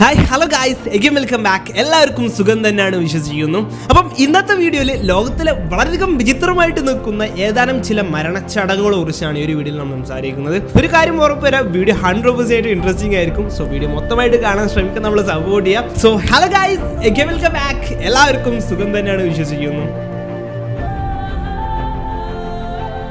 Hi hello guys again welcome back എല്ലാവർക്കും സുഖം തന്നെയാണ് വിശ്വസിക്കുന്നു. അപ്പം ഇന്നത്തെ വീഡിയോയിൽ ലോകത്തിലെ വളരെയധികം വിചിത്രമായിട്ട് നിൽക്കുന്ന ഏതാനും ചില മരണച്ചടങ്ങുകളെ കുറിച്ചാണ് ഈ ഒരു വീഡിയോയിൽ നമ്മൾ സംസാരിക്കുന്നത്. ഒരു കാര്യം ഉറപ്പുവരാം വീഡിയോ ഹൺഡ്രഡ് പെർസെന്റ് ഇൻട്രസ്റ്റിംഗ് ആയിരിക്കും. സോ വീഡിയോ മൊത്തമായിട്ട് കാണാൻ ശ്രമിക്കാൻ നമ്മൾ സപ്പോർട്ട് ചെയ്യാം. So hello guys again welcome back എല്ലാവർക്കും സുഖം തന്നെയാണ് വിശ്വസിക്കുന്നു.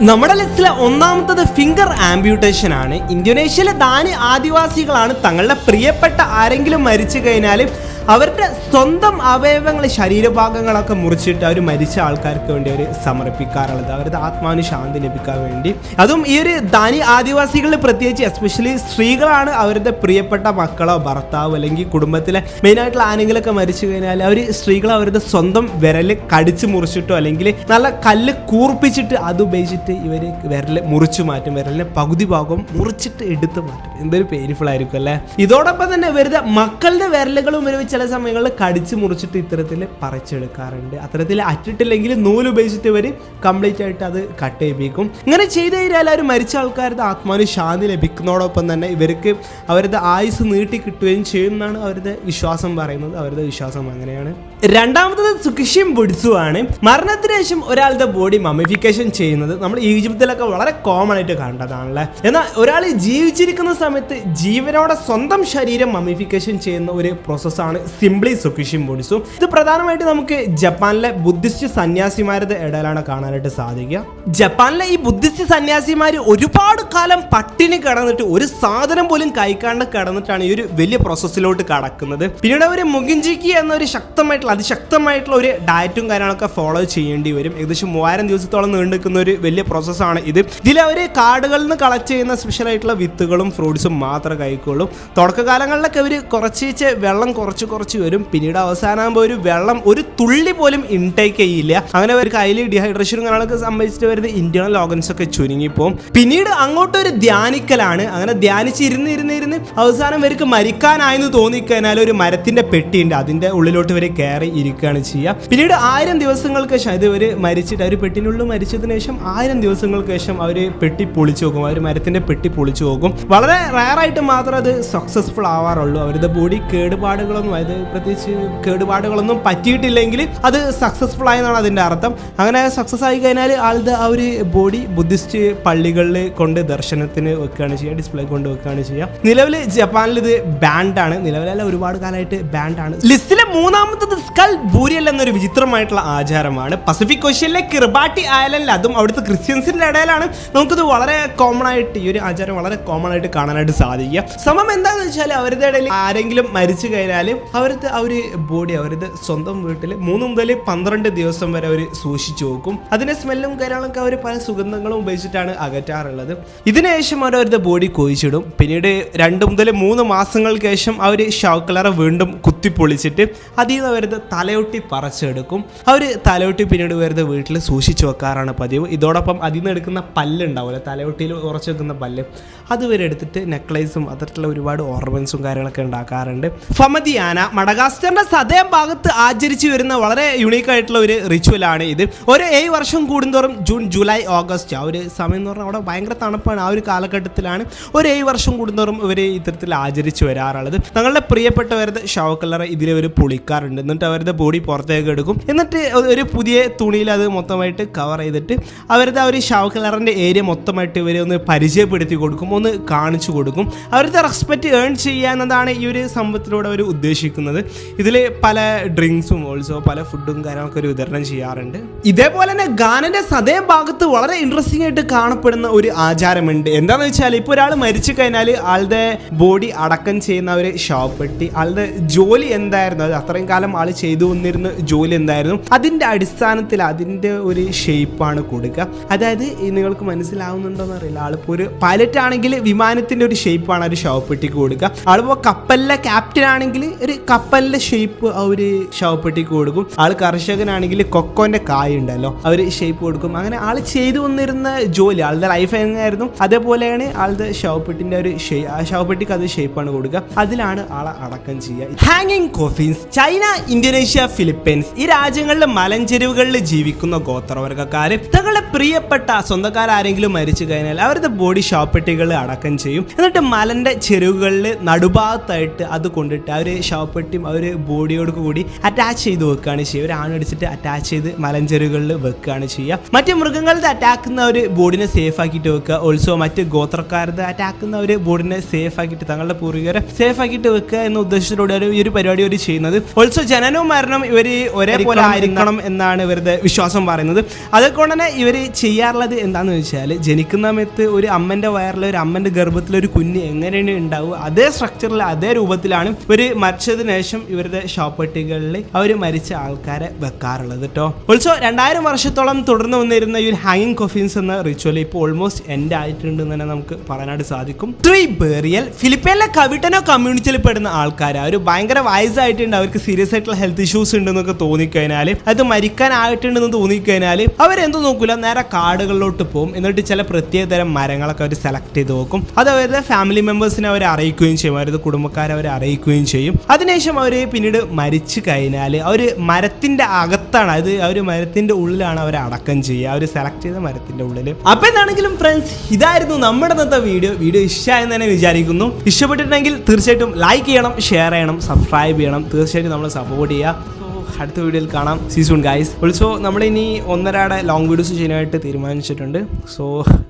നമ്മുടെ ലിസ്റ്റിലെ ഒന്നാമത്തത് ഫിംഗർ ആംബ്യൂട്ടേഷൻ ആണ്. ഇന്തോനേഷ്യയിലെ ദാനി ആദിവാസികളാണ് തങ്ങളുടെ പ്രിയപ്പെട്ട ആരെങ്കിലും മരിച്ചു കഴിഞ്ഞാൽ അവരുടെ സ്വന്തം അവയവങ്ങൾ ശരീരഭാഗങ്ങളൊക്കെ മുറിച്ചിട്ട് അവർ മരിച്ച ആൾക്കാർക്ക് വേണ്ടി അവർ സമർപ്പിക്കാറുള്ളത്. അവരുടെ ആത്മാവിന് ശാന്തി ലഭിക്കാൻ വേണ്ടി. അതും ഈ ഒരു ദാനി ആദിവാസികളിൽ പ്രത്യേകിച്ച് എസ്പെഷ്യലി സ്ത്രീകളാണ് അവരുടെ പ്രിയപ്പെട്ട മക്കളോ ഭർത്താവോ അല്ലെങ്കിൽ കുടുംബത്തിലെ മെയിനായിട്ടുള്ള ആരെങ്കിലൊക്കെ മരിച്ചു കഴിഞ്ഞാൽ അവർ സ്ത്രീകൾ അവരുടെ സ്വന്തം വിരൽ കടിച്ചു മുറിച്ചിട്ടോ അല്ലെങ്കിൽ നല്ല കല്ല് കൂർപ്പിച്ചിട്ട് അത് ഉപയോഗിച്ചിട്ട് ഇവർ വിരൽ മുറിച്ചു മാറ്റും. വിരലിനെ പകുതി ഭാഗം മുറിച്ചിട്ട് എടുത്തു മാറ്റും. എന്തൊരു പെയിൻഫുൾ ആയിരിക്കും അല്ലേ? ഇതോടൊപ്പം തന്നെ ഇവരുടെ മക്കളുടെ വിരലുകളും ഇവർ ചില സമയങ്ങളിൽ കടിച്ച് മുറിച്ചിട്ട് ഇത്തരത്തിൽ പറിച്ചെടുക്കാറുണ്ട്. അത്തരത്തിൽ അറ്റിട്ടില്ലെങ്കിൽ നൂൽ ഉപയോഗിച്ചിട്ട് ഇവർ കംപ്ലീറ്റ് ആയിട്ട് അത് കട്ട് ചെയ്യിപ്പിക്കും ഇങ്ങനെ ചെയ്ത് കഴിഞ്ഞാൽ അവർ മരിച്ച ആൾക്കാരുടെ ആത്മാവിന് ശാന്തി ലഭിക്കുന്നതോടൊപ്പം തന്നെ ഇവർക്ക് അവരുടെ ആയുസ് നീട്ടി കിട്ടുകയും ചെയ്യും എന്നാണ് അവരുടെ വിശ്വാസം പറയുന്നത്. അവരുടെ വിശ്വാസം അങ്ങനെയാണ്. രണ്ടാമത്തത് സുഖിഷ്യം ബുഡ്സു ആണ് മരണത്തിന് ശേഷം ഒരാളുടെ ബോഡി മമിഫിക്കേഷൻ ചെയ്യുന്നത് നമ്മൾ ഈജിപ്തിലൊക്കെ വളരെ കോമൺ ആയിട്ട് കണ്ടതാണല്ലേ? എന്നാൽ ഒരാൾ ജീവിച്ചിരിക്കുന്ന സമയത്ത് ജീവനോടെ സ്വന്തം ശരീരം മമിഫിക്കേഷൻ ചെയ്യുന്ന ഒരു പ്രോസസ്സാണ് സിംപ്ലി സുഖിഷ്യം ബുഡ്സു. ഇത് പ്രധാനമായിട്ട് നമുക്ക് ജപ്പാനിലെ ബുദ്ധിസ്റ്റ് സന്യാസിമാരുടെ ഇടയിലാണ് കാണാനായിട്ട് സാധിക്കുക. ജപ്പാനിലെ ഈ ബുദ്ധിസ്റ്റ് സന്യാസിമാർ ഒരുപാട് കാലം പട്ടിണി കിടന്നിട്ട് ഒരു സാധനം പോലും കൈക്കാണ്ട് കിടന്നിട്ടാണ് ഈ ഒരു വലിയ പ്രോസസ്സിലോട്ട് കടക്കുന്നത്. പിന്നീട് അവർ മുഗിഞ്ചിക്ക് എന്നൊരു ശക്തമായിട്ടുള്ള അതിശക്തമായിട്ടുള്ള ഒരു ഡയറ്റും കാര്യങ്ങളൊക്കെ ഫോളോ ചെയ്യേണ്ടി വരും. ഏകദേശം മൂവായിരം ദിവസത്തോളം നീണ്ടു നിൽക്കുന്ന ഒരു വലിയ പ്രോസസ്സാണ് ഇത്. ഇതിൽ അവർ കാടുകളിൽ നിന്ന് കളക്ട് ചെയ്യുന്ന സ്പെഷ്യൽ ആയിട്ടുള്ള വിത്തുകളും ഫ്രൂട്ട്സും മാത്രമേ കഴിക്കുള്ളൂ തുടക്കകാലങ്ങളിലൊക്കെ അവർ കുറച്ചേച്ച് വെള്ളം കുറച്ച് കുറച്ച് വരും. പിന്നീട് അവസാനമാകുമ്പോൾ ഒരു വെള്ളം ഒരു തുള്ളി പോലും ഇൻടേക്ക് ചെയ്യില്ല. അങ്ങനെ അവർക്ക് അതിൽ ഡീഹൈഡ്രേഷനും കാര്യങ്ങളൊക്കെ സംബന്ധിച്ചിട്ട് വരുന്ന ഇന്റേണൽ ഓർഗൻസ് ഒക്കെ ചുരുങ്ങിപ്പോവും. പിന്നീട് അങ്ങോട്ടൊരു ധ്യാനിക്കലാണ്. അങ്ങനെ ധ്യാനിച്ച് ഇരുന്ന് ഇരുന്ന് അവസാനം ഇവർക്ക് മരിക്കാനായെന്ന് തോന്നിക്കഴിഞ്ഞാൽ ഒരു മരത്തിന്റെ പെട്ടിയുണ്ട്. അതിന്റെ ഉള്ളിലോട്ട് ഇവർ കയറി ഇരിക്കുകയാണ് ചെയ്യുക. പിന്നീട് ആയിരം ദിവസങ്ങൾക്ക് ശേഷം ഇത് ഇവർ മരിച്ചിട്ട് അവർ പെട്ടിനുള്ളിൽ മരിച്ചതിന് ശേഷം ആയിരം ദിവസങ്ങൾക്ക് ശേഷം അവർ പെട്ടി പൊളിച്ചു നോക്കും. അവർ മരത്തിന്റെ പെട്ടി പൊളിച്ചു നോക്കും. വളരെ റയറായിട്ട് മാത്രം അത് സക്സസ്ഫുൾ ആവാറുള്ളൂ. അവരുടെ ബോഡി കേടുപാടുകളൊന്നും അതായത് പ്രത്യേകിച്ച് കേടുപാടുകളൊന്നും പറ്റിയിട്ടില്ലെങ്കിൽ അത് സക്സസ്ഫുൾ ആയെന്നാണ് അതിന്റെ അർത്ഥം. അങ്ങനെ സക്സസ് ആയി കഴിഞ്ഞാൽ ആളുടെ ആ ഒരു ബോഡി ബുദ്ധിസ്റ്റ് പള്ളികളിൽ കൊണ്ട് ദർശനത്തിന് വെക്കുകയാണ് ചെയ്യുക ഡിസ്പ്ലേ കൊണ്ട് വെക്കുകയാണ് ചെയ്യുക. നിലവിൽ ജപ്പാനിൽ ഇത് ബാൻഡാണ് നിലവിലെ നിലവിലല്ല ഒരുപാട് കാലമായിട്ട് ബാൻഡാണ് ലിസ്റ്റിലെ മൂന്നാമത്തത് സ്കൽ ബൂരിയൽ എന്നൊരു വിചിത്രമായിട്ടുള്ള ആചാരമാണ്. പസഫിക് ഓഷ്യനിലെ കിർബാട്ടി ഐലൻഡിൽ അതും അവിടുത്തെ ക്രിസ്ത്യൻസിന്റെ ഇടയിലാണ്. നമുക്കിത് വളരെ കോമൺ ആയിട്ട് ഈ ഒരു ആചാരം വളരെ കോമൺ ആയിട്ട് കാണാനായിട്ട് സാധിക്കുക. സമം എന്താണെന്ന് വെച്ചാൽ അവരുടെ ഇടയിൽ ആരെങ്കിലും മരിച്ചു കഴിഞ്ഞാൽ അവരുടെ ഒരു ബോഡി അവരുടെ സ്വന്തം വീട്ടിൽ മൂന്ന് മുതൽ പന്ത്രണ്ട് ദിവസം വരെ അവർ സൂക്ഷിച്ചു നോക്കും അതിന്റെ സ്മെല്ലും കാര്യങ്ങളൊക്കെ അവർ പല സുഗന്ധങ്ങളും ഉപയോഗിച്ചിട്ടാണ് അകറ്റാറുള്ളത്. ഇതിനുശേഷം അവർ അവരുടെ ബോഡി കുഴിച്ചിടും. പിന്നീട് രണ്ട് മുതൽ മൂന്ന് മാസങ്ങൾക്ക് ശേഷം അവർ ഷവക്കളറ വീണ്ടും കുത്തിപ്പൊളിച്ചിട്ട് അതിൽ നിന്ന് അവരുടെ തലയൊട്ടി പറിച്ചെടുക്കും. അവർ തലയൊട്ടി പിന്നീട് വരുന്ന വീട്ടിൽ സൂക്ഷിച്ചു വെക്കാറാണ് പതിവ്. ഇതോടൊപ്പം അതിൽ നിന്ന് എടുക്കുന്ന പല്ലുണ്ടാവില്ല തലയൊട്ടിയിൽ ഉറച്ചു വെക്കുന്ന പല്ല്. അതുവരെ എടുത്തിട്ട് നെക്ലൈസും അത്തരത്തിലുള്ള ഒരുപാട് ഓർമൻസും കാര്യങ്ങളൊക്കെ ഉണ്ടാക്കാറുണ്ട്. ഫമദിയാന മഡഗാസ്റ്ററിന്റെ സദയം ഭാഗത്ത് ആചരിച്ചു വരുന്ന വളരെ യുണീക്ക് ആയിട്ടുള്ള ഒരു റിച്വൽ ആണ് ഇത്. ഒരു ഏഴ് വർഷം കൂടുന്തോറും ജൂൺ ജൂലൈ ഓഗസ്റ്റ് ആ ഒരു സമയം എന്ന് പറഞ്ഞാൽ അവിടെ ഭയങ്കര തണുപ്പാണ്. ആ ഒരു കാലഘട്ടത്തിലാണ് ഒരു ഏഴ് വർഷം കൂടുന്തോറും ഇവർ ഇത്തരത്തിൽ ആചരിച്ചു വരാറുള്ളത്. ഞങ്ങളുടെ പ്രിയപ്പെട്ടവരുടെ ശവക്കല്ലറ ഇതിൽ ഇവർ പൊളിക്കാറുണ്ട്. എന്നിട്ട് അവരുടെ ബോഡി പുറത്തേക്ക് എടുക്കും. എന്നിട്ട് ഒരു പുതിയ തുണിയിൽ അത് മൊത്തമായിട്ട് കവർ ചെയ്തിട്ട് അവരുടെ ആ ഒരു ശവക്കല്ലറിന്റെ ഏരിയ മൊത്തമായിട്ട് ഇവരെ ഒന്ന് പരിചയപ്പെടുത്തി കൊടുക്കും ഒന്ന് കാണിച്ചു കൊടുക്കും. അവരുടെ റെസ്പെക്റ്റ് ഏൺ ചെയ്യുക എന്നതാണ് ഈ ഒരു സംഭവത്തിലൂടെ അവർ ഉദ്ദേശിക്കുന്നത്. ഇതിൽ പല ഡ്രിങ്ക്സും ഓൾസോ പല ഫുഡും കാര്യങ്ങളൊക്കെ ഒരു വിതരണം ചെയ്യാറുണ്ട്. ഇതേപോലെ തന്നെ ഗാനന്റെ സതേ ഭാഗത്ത് വളരെ ഇൻട്രസ്റ്റിംഗ് ആയിട്ട് കാണപ്പെടുന്ന ഒരു ആചാരമുണ്ട്. എന്താണെന്ന് വെച്ചാൽ ഇപ്പോൾ ഒരാൾ മരിച്ചു കഴിഞ്ഞാൽ ആളുടെ ബോഡി അടക്കം ചെയ്യുന്ന ഒരു ഷോപ്പെട്ടി ആളുടെ ജോലി എന്തായിരുന്നു അത് അത്രയും കാലം ആൾ ചെയ്തു വന്നിരുന്ന ജോലി എന്തായിരുന്നു? അതിന്റെ അടിസ്ഥാനത്തിൽ അതിന്റെ ഒരു ഷേപ്പാണ് കൊടുക്കുക. അതായത് നിങ്ങൾക്ക് മനസ്സിലാവുന്നുണ്ടോ അറിയില്ല. ആളിപ്പോൾ ഒരു പൈലറ്റ് ആണെങ്കിൽ വിമാനത്തിന്റെ ഒരു ഷേപ്പാണ് ഒരു ഷവപ്പെട്ടിക്ക് കൊടുക്കുക. ആളിപ്പോൾ കപ്പലിലെ ക്യാപ്റ്റൻ ആണെങ്കിൽ ഒരു കപ്പലിന്റെ ഷേപ്പ് ആ ഒരു ഷവപ്പെട്ടിക്ക് കൊടുക്കും. ആൾ കർഷകനാണെങ്കിൽ കൊക്കോന്റെ കായ ഉണ്ടല്ലോ അവർ ഷേപ്പ് കൊടുക്കും. അങ്ങനെ ആൾ ചെയ്തു വന്നിരുന്ന ജോലി ആളുടെ ലൈഫ് എങ്ങനെയായിരുന്നു? അതേപോലെയാണ് ആളുടെ ഷവപ്പെട്ടിന്റെ ഒരു ഷേ ആ ഷവപ്പെട്ടിക്ക് അത് ഷേപ്പാണ് കൊടുക്കുക. അതിലാണ് ആളെ അടക്കം ചെയ്യുക. ഹാങ്ങിങ് കോഫീൻസ് ചൈന ഇന്തോനേഷ്യ ഫിലിപ്പീൻസ് ഈ രാജ്യങ്ങളിലെ മലഞ്ചെരുവുകളിൽ ജീവിക്കുന്ന ഗോത്രവർഗക്കാർ തങ്ങളുടെ പ്രിയപ്പെട്ട സ്വന്തക്കാരാരെങ്കിലും മരിച്ചു കഴിഞ്ഞാൽ അവരുടെ ബോഡി ഷോപ്പെട്ടികൾ അടക്കം ചെയ്യും. എന്നിട്ട് മലന്റെ ചെരുവുകളിൽ നടുഭാഗത്തായിട്ട് അത് കൊണ്ടിട്ട് അവർ ഷോപ്പെട്ടിയും അവർ ബോഡിയോട് കൂടി അറ്റാച്ച് ചെയ്ത് വെക്കുകയാണ് ചെയ്യുക. ഒരു ആണടിച്ചിട്ട് അറ്റാച്ച് ചെയ്ത് മലഞ്ചെരുവുകളിൽ വെക്കുകയാണ് ചെയ്യുക. മറ്റ് മൃഗങ്ങളുടെ അറ്റാക്കുന്ന ഒരു ബോഡിനെ സേഫ് ആക്കിയിട്ട് വെക്കുക. ഓൾസോ മറ്റ് ഗോത്രക്കാരുടെ അറ്റാക്കുന്ന ഒരു ബോഡിനെ സേഫ് ആക്കിയിട്ട് തങ്ങളുടെ പൂർവികരെ സേഫ് ആക്കിയിട്ട് വെക്കുക എന്ന ഉദ്ദേശത്തോടെയാണ് ഈ ഒരു പരിപാടി അവർ ചെയ്യുന്നത്. ഓൾസോ ജനനവും മരണവും ഇവർ ഒരേപോലെ ആയിരിക്കണം എന്നാണ് ഇവരുടെ വിശ്വാസം പറയുന്നത്. അതുകൊണ്ട് തന്നെ ഇവർ ചെയ്യാറുള്ളത് എന്താണെന്ന് വെച്ചാൽ ജനിക്കുന്ന സമയത്ത് ഒരു അമ്മന്റെ വയറിൽ ഒരു അമ്മന്റെ ഗർഭത്തിൽ ഒരു കുഞ്ഞ് എങ്ങനെയാണ് ഉണ്ടാവുക അതേ സ്ട്രക്ചറിൽ അതേ രൂപത്തിലാണ് ഇവർ മരിച്ചതിന് ശേഷം ഇവരുടെ ഷോപ്പട്ടികളിൽ അവർ മരിച്ച ആൾക്കാരെ വെക്കാറുള്ളത് കേട്ടോ ഓൾസോ രണ്ടായിരം വർഷത്തോളം തുടർന്ന് വന്നിരുന്ന ഈ ഒരു ഹാങ്ങിങ് കൊഫിൻസ് എന്ന റിച്വൽ ഇപ്പോൾ ഓൾമോസ്റ്റ് എൻഡ് ആയിട്ടുണ്ട് തന്നെ നമുക്ക് പറയാനായിട്ട് സാധിക്കും. ത്രീ ബേറിയൽ ഫിലിപ്പൈനിലെ കവിട്ടനോ കമ്മ്യൂണിറ്റിയിൽ പെടുന്ന ആൾക്കാർ അവർ ഭയങ്കര വയസ്സായിട്ടുണ്ട് അവർക്ക് സീരിയസ് ആയിട്ടുള്ള ഹെൽത്ത് ഇഷ്യൂസ് ഉണ്ടെന്നൊക്കെ തോന്നിക്കഴിഞ്ഞാൽ അത് മരിക്കാനായിട്ടുണ്ടെന്ന് തോന്നിക്കഴിഞ്ഞാൽ അവരെന്തോ നോക്കില്ല നേരെ കാടുകളിലോട്ട് പോകും. എന്നിട്ട് ചില പ്രത്യേക തരം മരങ്ങളൊക്കെ അവർ സെലക്ട് ചെയ്ത് നോക്കും അത് അവരുടെ ഫാമിലി മെമ്പേഴ്സിനെ അവരെ അറിയിക്കുകയും ചെയ്യും. അവരുടെ കുടുംബക്കാരെ അവരെ അറിയിക്കുകയും ചെയ്യും. അതിനുശേഷം അവർ പിന്നീട് മരിച്ചു കഴിഞ്ഞാൽ അവർ മരത്തിന്റെ അകത്താണ്. അത് അവർ മരത്തിന്റെ ഉള്ളിലാണ് അവരെ അടക്കം ചെയ്യുക. അവർ സെലക്ട് ചെയ്ത മരത്തിന്റെ ഉള്ളിൽ അപ്പൊ എന്താണെങ്കിലും ഫ്രണ്ട്സ് ഇതായിരുന്നു നമ്മുടെ ഇന്നത്തെ വീഡിയോ വീഡിയോ ഇഷ്ടമായെന്ന് തന്നെ വിചാരിക്കുന്നു. ഇഷ്ടപ്പെട്ടിട്ടുണ്ടെങ്കിൽ തീർച്ചയായിട്ടും ലൈക്ക് ചെയ്യണം ഷെയർ ചെയ്യണം സബ്സ്ക്രൈബ് ചെയ്യണം. തീർച്ചയായിട്ടും നമ്മൾ സപ്പോർട്ട് ചെയ്യുക. അടുത്ത വീഡിയോയിൽ കാണാം. സീ സൂൺ ഗൈസ് ഓൾസോ നമ്മളിനി ഒന്നരാടെ ലോങ് വീഡിയോസ് ചെയ്യാനായിട്ട് തീരുമാനിച്ചിട്ടുണ്ട്. സോ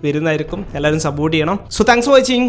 വരുന്നതായിരിക്കും. എല്ലാവരും സപ്പോർട്ട് ചെയ്യണം. So thanks for watching